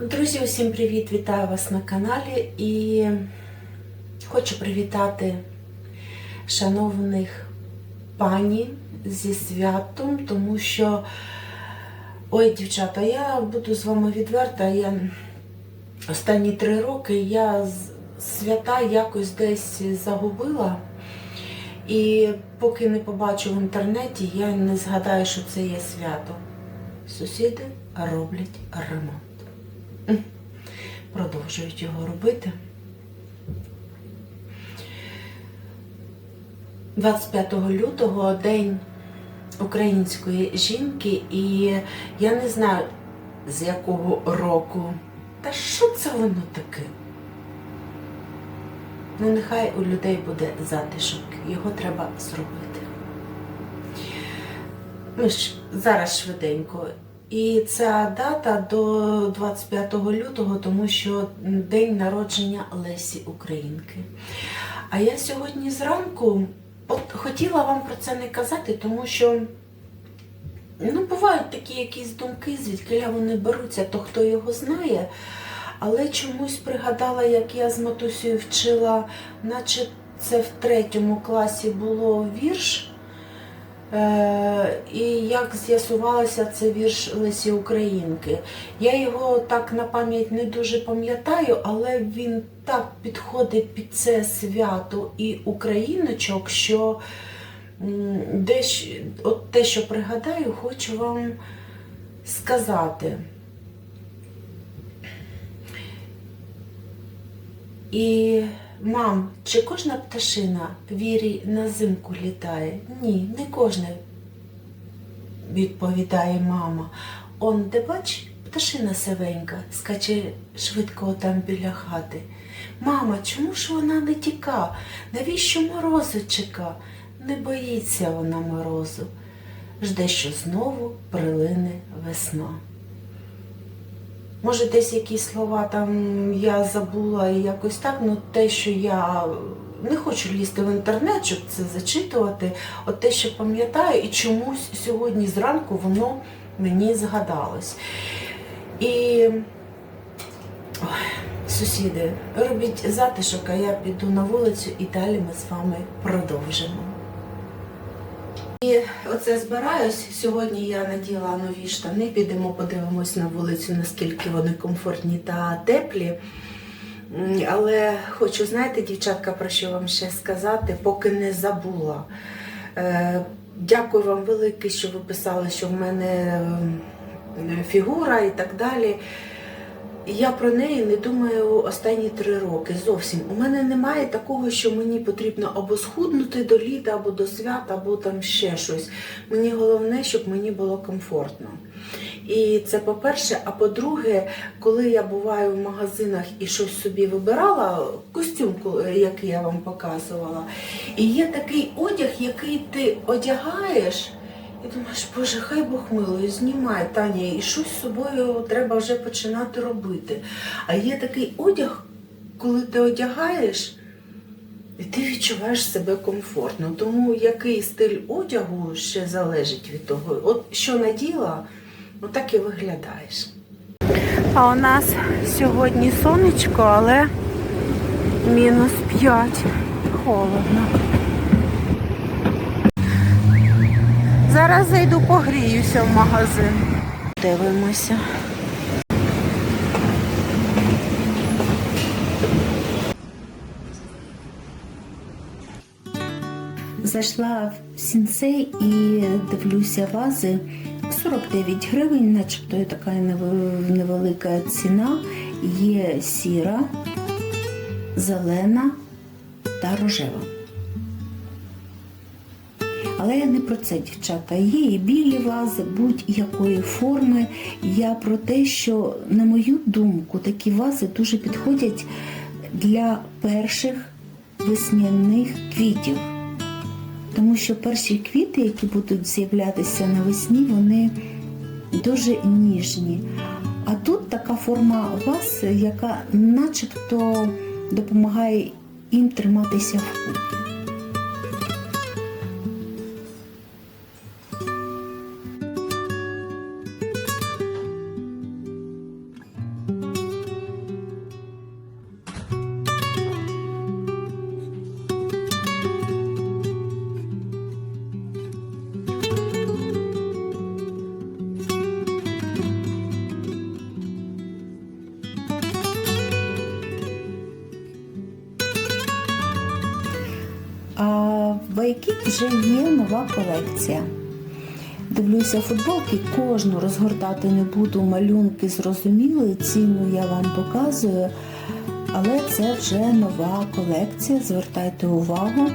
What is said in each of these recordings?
Друзі, усім привіт! Вітаю вас на каналі і хочу привітати шановних пані зі святом, тому що, ой, дівчата, я буду з вами відверта, я останні три роки я свята якось десь загубила. І поки не побачу в інтернеті, я не згадаю, що це є свято. Сусіди роблять ремонт. Продовжують його робити. 25 лютого День української жінки, і я не знаю з якого року. Та що це воно таке? Ну, нехай у людей буде затишок, його треба зробити. Ми ж зараз швиденько. І ця дата до 25 лютого, тому що день народження Лесі Українки. А я сьогодні зранку от хотіла вам про це не казати, тому що ну, бувають такі якісь думки, звідки вони беруться, то хто його знає. Але чомусь пригадала, як я з матусею вчила, наче це в третьому класі було вірш. Е, і як з'ясувалося, це вірш Лесі Українки. Я його так на пам'ять не дуже пам'ятаю, але він так підходить під це свято і україночок, що десь от те, що пригадаю, хочу вам сказати. І мам, чи кожна пташина вірі на зимку літає? Ні, не кожна, відповідає мама. Он, де бач, пташина сивенька, скаче швидко там біля хати. Мама, чому ж вона не тіка? Навіщо морозу чека? Не боїться вона морозу. Жде, що знову прилине весна. Може, десь якісь слова там я забула і якось так, ну те, що я не хочу лізти в інтернет, щоб це зачитувати, от те, що пам'ятаю, і чомусь сьогодні зранку воно мені згадалось. І ой, сусіди, робіть затишок, а я піду на вулицю і далі ми з вами продовжимо. І оце збираюсь. Сьогодні я наділа нові штани. Підемо, подивимось на вулицю, наскільки вони комфортні та теплі. Але хочу, знаєте, дівчатка, про що вам ще сказати, поки не забула. Е, Дякую вам велике, що ви писали, що в мене е, фігура і так далі. Я про неї не думаю останні три роки. Зовсім у мене немає такого, що мені потрібно або схуднути до літа, або до свята, або там ще щось. Мені головне, щоб мені було комфортно. І це по-перше. А по-друге, коли я буваю в магазинах і щось собі вибирала, костюм, який я вам показувала, і є такий одяг, який ти одягаєш. І думаєш, боже, хай Бог милує, знімай, Таня, і щось з собою треба вже починати робити. А є такий одяг, коли ти одягаєш, і ти відчуваєш себе комфортно. Тому який стиль одягу ще залежить від того. От що наділа, ну так і виглядаєш. А у нас сьогодні сонечко, але мінус 5. Холодно. Зараз зайду погріюся в магазин. Дивимося. Зайшла в сінцей і дивлюся вази 49 гривень, начебто є така невелика ціна. Є сіра, зелена та рожева. Але я не про це, дівчата. Є і білі вази, будь-якої форми. Я про те, що, на мою думку, такі вази дуже підходять для перших весняних квітів. Тому що перші квіти, які будуть з'являтися навесні, вони дуже ніжні. А тут така форма ваз, яка начебто допомагає їм триматися вкупі. Байкіт вже є нова колекція. Дивлюся футболки, кожну розгортати не буду, малюнки зрозуміли, ціну я вам показую. Але це вже нова колекція, звертайте увагу.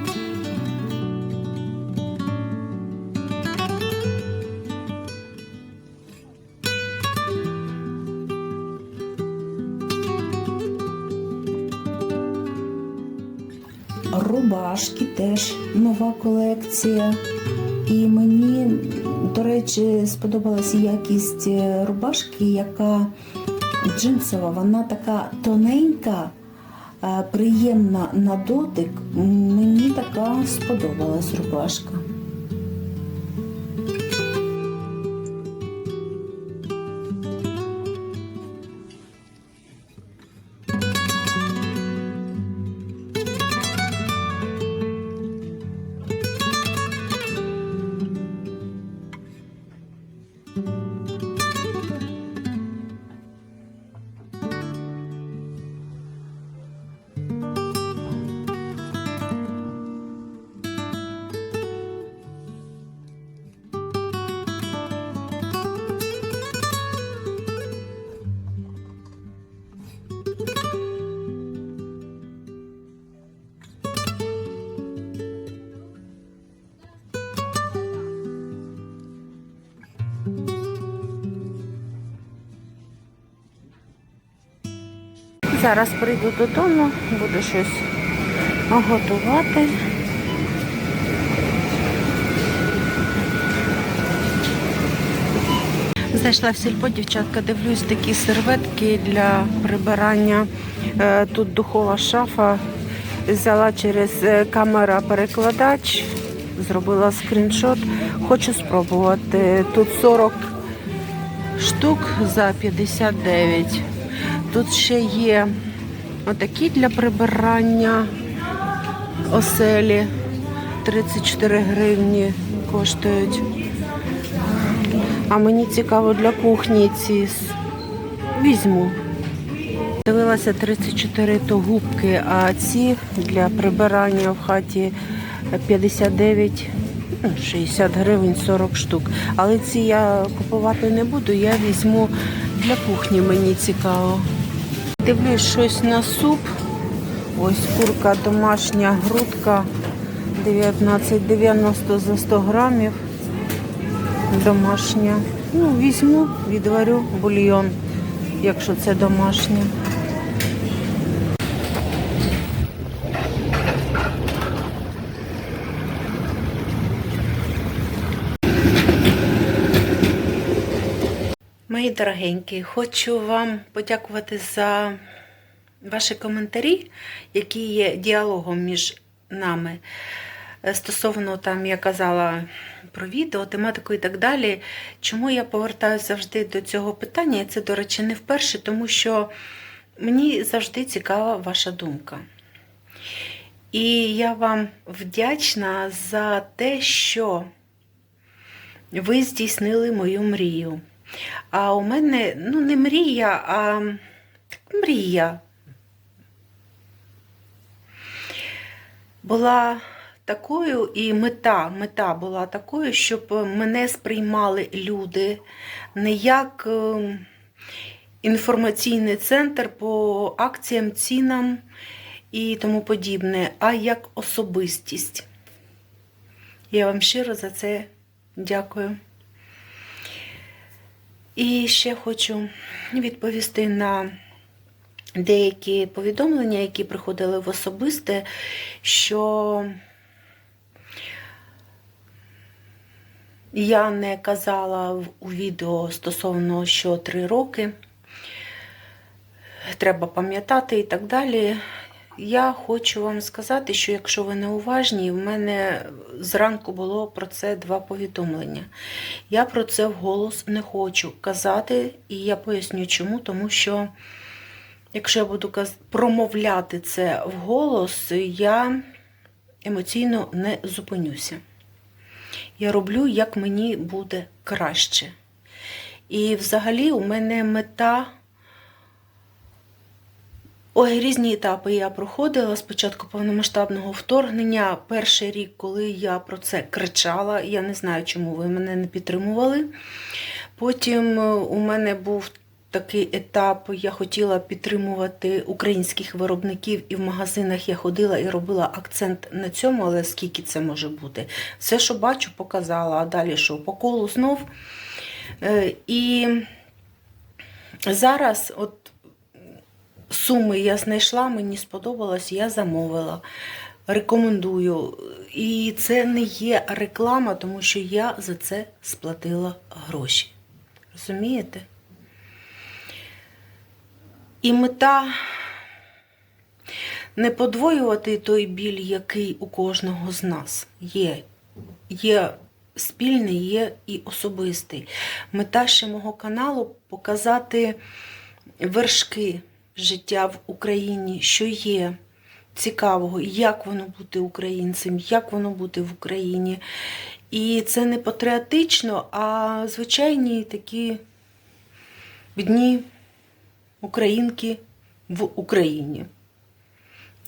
Рубашки теж нова колекція. І мені, до речі, сподобалася якість е, рубашки, яка джинсова, вона така тоненька, е, приємна на дотик. Мені така сподобалась рубашка. Зараз прийду додому, буду щось готувати. Зайшла в сільпо, дівчатка, дивлюсь такі серветки для прибирання. Е, Тут духова шафа. Взяла через е, камера перекладач, зробила скріншот. Хочу спробувати. Тут 40 штук за 59. Тут ще є отакі для прибирання оселі. 34 гривні коштують. А мені цікаво для кухні ці візьму. Дивилася 34 то губки, а ці для прибирання в хаті 59, ну, 60 гривень 40 штук. Але ці я купувати не буду, я візьму для кухні, мені цікаво. Дивлюсь щось на суп. Ось курка домашня грудка 19,90 за 100 грамів. Домашня. Ну, візьму, відварю бульйон, якщо це домашнє. Мої дорогенькі, хочу вам подякувати за ваші коментарі, які є діалогом між нами. Е, Стосовно там, я казала про відео, тематику і так далі. Чому я повертаюся завжди до цього питання? І це, до речі, не вперше, тому що мені завжди цікава ваша думка. І я вам вдячна за те, що ви здійснили мою мрію. А у мене, ну, не мрія, а мрія була такою, і мета, мета була такою, щоб мене сприймали люди не як е, інформаційний центр по акціям, цінам і тому подібне, а як особистість. Я вам щиро за це дякую. І ще хочу відповісти на деякі повідомлення, які приходили в особисте, що я не казала у відео стосовно що три роки. Треба пам'ятати і так далі. Я хочу вам сказати, що якщо ви не уважні, в мене зранку було про це два повідомлення. Я про це вголос не хочу казати, і я поясню чому, тому що якщо я буду промовляти це вголос, я емоційно не зупинюся. Я роблю, як мені буде краще. І взагалі у мене мета Ой, різні етапи я проходила спочатку повномасштабного вторгнення. Перший рік, коли я про це кричала, я не знаю, чому ви мене не підтримували. Потім е, у мене був такий етап, я хотіла підтримувати українських виробників, і в магазинах я ходила і робила акцент на цьому, але скільки це може бути. Все, що бачу, показала, а далі що по колу знов. Е, І зараз, от суми я знайшла, мені сподобалось, я замовила. Рекомендую. І це не є реклама, тому що я за це сплатила гроші. Розумієте? І мета не подвоювати той біль, який у кожного з нас є. Є спільний, є і особистий. Мета ще мого каналу показати вершки життя в Україні, що є цікавого, як воно бути українцем, як воно бути в Україні. І це не патріотично, а звичайні такі дні українки в Україні.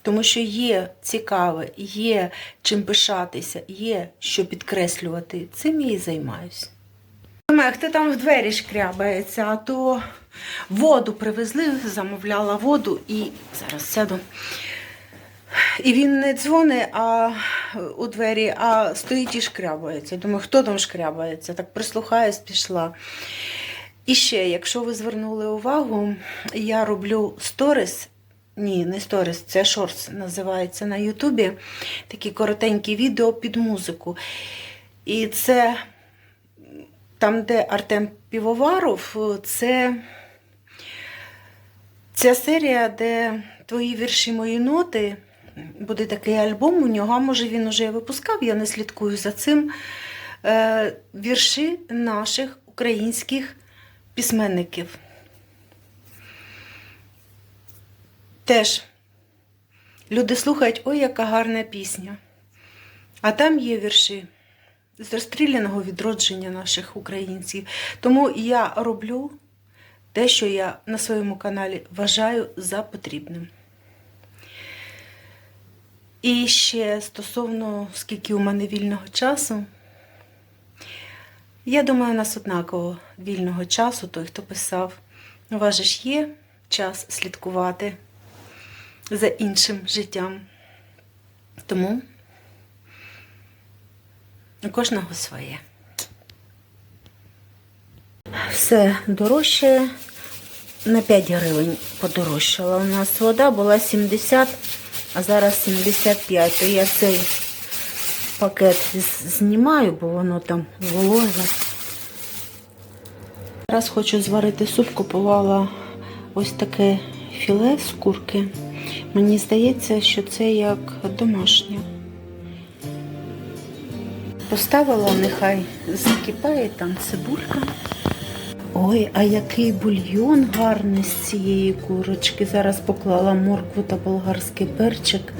Тому що є цікаве, є чим пишатися, є що підкреслювати. Цим я і займаюся. Хто там в двері шкрябається, а то воду привезли, замовляла воду і зараз сяду. І він не дзвонить а, у двері, а стоїть і шкрябається. Я думаю, хто там шкрябається? Так прислухаюсь, пішла. І ще, якщо ви звернули увагу, я роблю сторіс. Ні, не сторіс, це шортс називається на Ютубі. Такі коротенькі відео під музику. І це там, де Артем Півоваров, це ця серія, де твої вірші, мої ноти. Буде такий альбом у нього, а може він уже випускав, я не слідкую за цим. Е, вірші наших українських письменників. Теж люди слухають, ой, яка гарна пісня. А там є вірші з розстріляного відродження наших українців. Тому я роблю те, що я на своєму каналі вважаю за потрібним. І ще стосовно скільки у мене вільного часу, я думаю, у нас однаково вільного часу, той, хто писав. У вас же ж є час слідкувати за іншим життям. Тому у кожного своє. Все дорожче на 5 гривень подорожчала. У нас вода була 70, а зараз 75. То я цей пакет знімаю, бо воно там вологе. Зараз хочу зварити суп, купувала ось таке філе з курки. Мені здається, що це як домашнє. Поставила, нехай закипає там цибулька. Ой, а який бульйон гарний з цієї курочки. Зараз поклала моркву та болгарський перчик.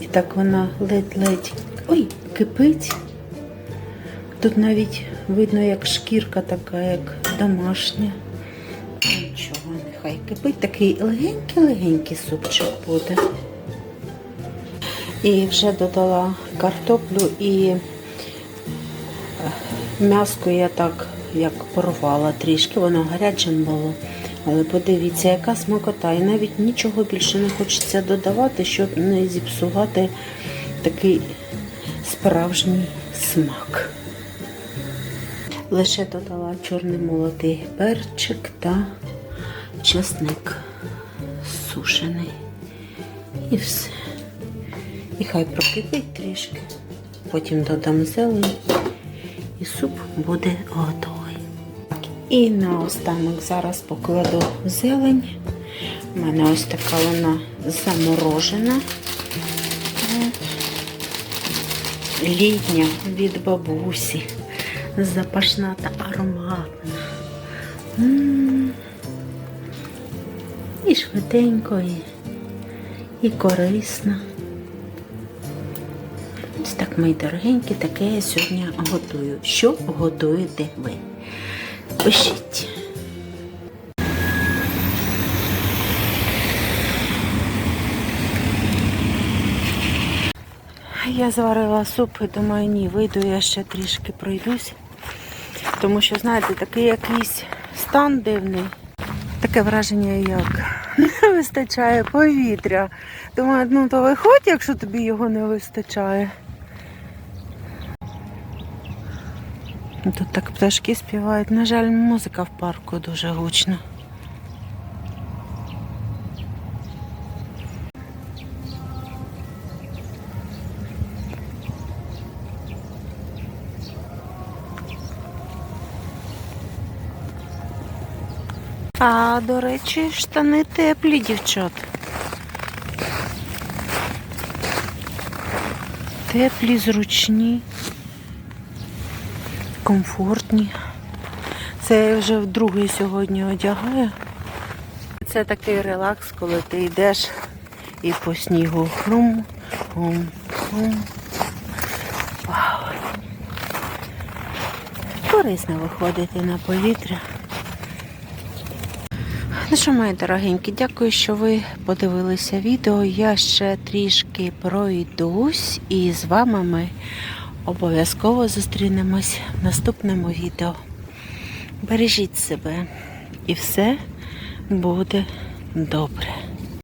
І так вона ледь-ледь. Ой, кипить. Тут навіть видно, як шкірка така, як домашня. Нічого, нехай кипить. Такий легенький-легенький супчик буде. І вже додала картоплю і м'яско я так як порвала трішки, воно гарячим було. Але подивіться, яка смакота. І навіть нічого більше не хочеться додавати, щоб не зіпсувати такий справжній смак. Лише додала чорний молотий перчик та чесник сушений. І все. І хай прокипить трішки. Потім додам зелень і суп буде готовий. І наостанок зараз покладу зелень. У мене ось така вона заморожена. Літня від бабусі. Запашна та ароматна. І швиденько, і корисна так, мої дорогенькі, таке я сьогодні готую. Що готуєте ви? Пишіть. Я зварила суп і думаю, ні, вийду, я ще трішки пройдусь. Тому що, знаєте, такий якийсь стан дивний. Таке враження, як не вистачає повітря. Думаю, ну то виходь, якщо тобі його не вистачає. Тут так пташки співають. На жаль, музика в парку дуже гучна. А, до речі, штани теплі, дівчат. Теплі, зручні, комфортні. Це я вже вдруге сьогодні одягаю. Це такий релакс, коли ти йдеш і по снігу хрум, хрум, хрум. Корисно виходити на повітря. Ну що, мої дорогенькі, дякую, що ви подивилися відео. Я ще трішки пройдусь і з вами ми обов'язково зустрінемось в наступному відео. Бережіть себе і все буде добре.